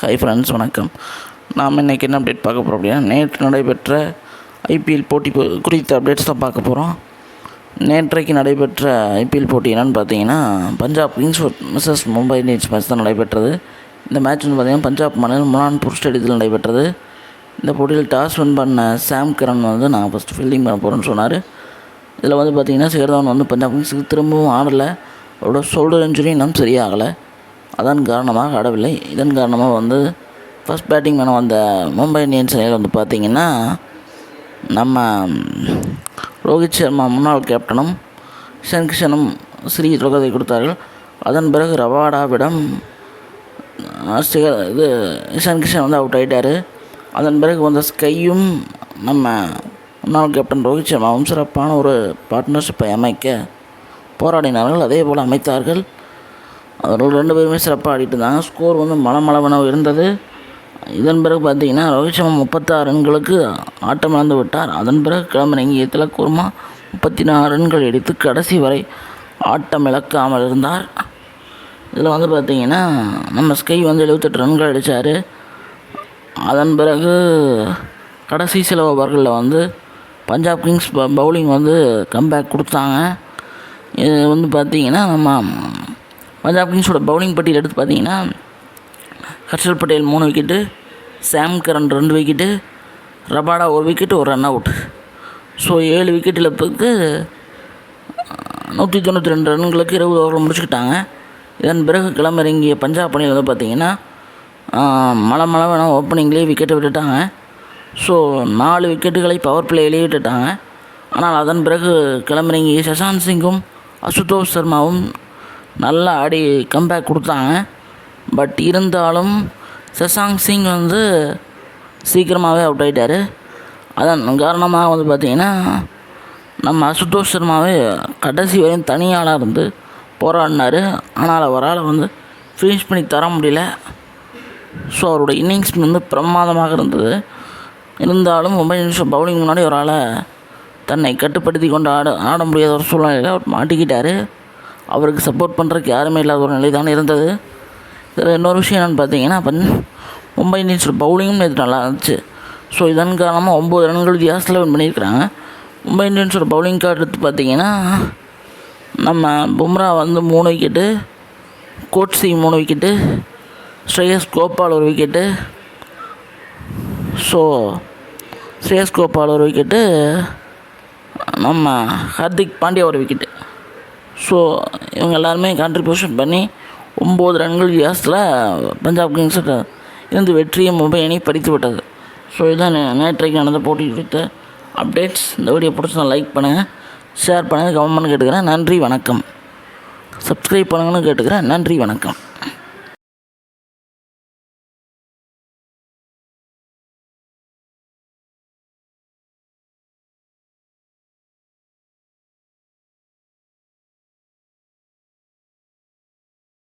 Hi friends வணக்கம். நாம் இன்றைக்கி என்ன அப்டேட் பார்க்க போகிறோம் அப்படின்னா நேற்று நடைபெற்ற ஐபிஎல் போட்டி குறித்த அப்டேட்ஸ் தான் பார்க்க போகிறோம் நேற்றைக்கு நடைபெற்ற ஐபிஎல் போட்டி என்னென்னு பார்த்தீங்கன்னா பஞ்சாப் கிங்ஸ் மிஸ்ஸஸ் மும்பை இந்தியன்ஸ் மேட்ச் தான் நடைபெற்றது. இந்த மேட்ச் வந்து பார்த்திங்கன்னா பஞ்சாப் மாநிலம் முலான்பூர் ஸ்டேடியத்தில் நடைபெற்றது. இந்த போட்டியில் டாஸ் வின் பண்ண சாம் கரன் வந்து நான் ஃபஸ்ட்டு ஃபீல்டிங் பண்ண போகிறேன்னு சொன்னார். இதில் வந்து பார்த்திங்கன்னா சேர்தவன் வந்து பஞ்சாப் கிங்ஸுக்கு திரும்பவும் ஆடலை. அவரோட ஷோல்டர் இன்ஜுரி இன்னும் சரியாகலை. அதன் காரணமாக ஆடவில்லை இதன் காரணமாக வந்து ஃபஸ்ட் பேட்டிங் பண்ண வந்த மும்பை இந்தியன்ஸ் அணியில் வந்து பார்த்திங்கன்னா நம்ம ரோஹித் சர்மா முன்னாள் கேப்டனும் இஷான் கிஷனும் சிறிய தொகை கொடுத்தார்கள். அதன் பிறகு ரவாடாவிடம் ஸ்ரீகர் இது இஷான் கிஷன் வந்து அவுட் ஆகிட்டார் அதன் பிறகு வந்த ஸ்கையும் நம்ம முன்னாள் கேப்டன் ரோஹித் சர்மாவும் சிறப்பான ஒரு பார்ட்னர்ஷிப்பை அமைக்க போராடினார்கள். அதே போல் அமைத்தார்கள். அவர்கள் ரெண்டு பேருமே சிறப்பாக ஆடிட்டு இருந்தாங்க ஸ்கோர் வந்து மலமளவென இருந்தது. இதன் பிறகு பார்த்தீங்கன்னா ரோஹித் சர்மா முப்பத்தாறு ரன்களுக்கு ஆட்டம் இழந்து விட்டார். அதன் பிறகு கிளம்பினங்கிய திலக்குர்மா முப்பத்தி நாலு ரன்கள் எடுத்து கடைசி வரை ஆட்டம் இழக்காமல் இருந்தார். இதில் வந்து பார்த்தீங்கன்னா நம்ம ஸ்கை வந்து எழுபத்தெட்டு ரன்கள் அடித்தார் அதன் பிறகு கடைசி சில ஓவர்களில் வந்து பஞ்சாப் கிங்ஸ் பவுலிங் வந்து கம்பேக் கொடுத்தாங்க. இது வந்து பார்த்திங்கன்னா நம்ம பஞ்சாப் கிங்ஸோட பவுலிங் பட்டியல் எடுத்து பார்த்தீங்கன்னா ஹர்ஷல் பட்டேல் மூணு விக்கெட்டு சாம் கரன் ரெண்டு விக்கெட்டு ரபாடா ஒரு விக்கெட்டு ஒரு ரன் அவுட் ஸோ ஏழு விக்கெட் இழப்புக்கு நூற்றி தொண்ணூற்றி ரெண்டு ரன்களுக்கு இருபது ஓவரில் முடிச்சுக்கிட்டாங்க. இதன் பிறகு கிளம்பிறங்கிய பஞ்சாப் அணியில் வந்து பார்த்திங்கன்னா மலை மழை வேணால் ஓப்பனிங்லேயே விக்கெட்டை விட்டுட்டாங்க. ஸோ நாலு விக்கெட்டுகளை பவர் பிளேயிலேயே விட்டுட்டாங்க. ஆனால் அதன் பிறகு கிளம்பிறங்கிய சசாந்த் சிங்கும் அசுதோஷ் சர்மாவும் நல்லா ஆடி கம்பேக் கொடுத்தாங்க. பட் இருந்தாலும் சசாங் சிங் வந்து சீக்கிரமாகவே அவுட் ஆகிட்டார் அதன் காரணமாக வந்து பார்த்திங்கன்னா நம்ம அசுதோஷ் சர்மாவே கடைசி வரையும் தனியாளாக இருந்து போராடினார். ஆனால் அவரால் வந்து ஃபினிஷ் பண்ணி தர முடியல. ஸோ அவரோட இன்னிங்ஸ் வந்து பிரமாதமாக இருந்தது. இருந்தாலும் மும்பை நிமிஷம் பவுலிங் முன்னாடி அவரால் தன்னை கட்டுப்படுத்தி கொண்டு ஆட ஆட முடியாத ஒரு சூழ்நிலையில் அவர் மாட்டிக்கிட்டார். அவருக்கு சப்போர்ட் பண்ணுறதுக்கு யாருமே இல்லாத ஒரு நிலை தான் இருந்தது. இதில் இன்னொரு விஷயம் என்னென்னு பார்த்தீங்கன்னா மும்பை இந்தியன்ஸோட பவுலிங்கும் நேற்று நல்லா இருந்துச்சு. ஸோ இதன் காரணமாக ஒம்பது ரன்கள் வித்தியாசத்தில் வின் பண்ணியிருக்கிறாங்க? மும்பை இந்தியன்ஸோட பவுலிங் கார்டு எடுத்து பார்த்தீங்கன்னா நம்ம பும்ரா வந்து மூணு விக்கெட்டு கோட் சிங் மூணு விக்கெட்டு ஸ்ரேயஸ் கோபால் ஒரு விக்கெட்டு ஸோ ஸ்ரேயஸ் கோபால் ஒரு விக்கெட்டு நம்ம ஹர்திக் பாண்டியா ஒரு விக்கெட்டு ஸோ இவங்க எல்லாருமே கான்ட்ரிபியூஷன் பண்ணி ஒம்பது ரன்கள் வித்தியாசத்தில் பஞ்சாப் கிங்ஸுக்கு இருந்து வெற்றியை மும்பை அணி பறித்து விட்டது. ஸோ இதுதான் நேற்றைக்கு நடந்த போட்டி குறித்த அப்டேட்ஸ் இந்த வீடியோ பிடிச்சா லைக் பண்ணுங்கள் ஷேர் பண்ணுங்கள் கவர்மெண்ட் கேட்டுக்கிறேன். நன்றி வணக்கம். சப்ஸ்கிரைப் பண்ணுங்கன்னு கேட்டுக்கிறேன். நன்றி வணக்கம்.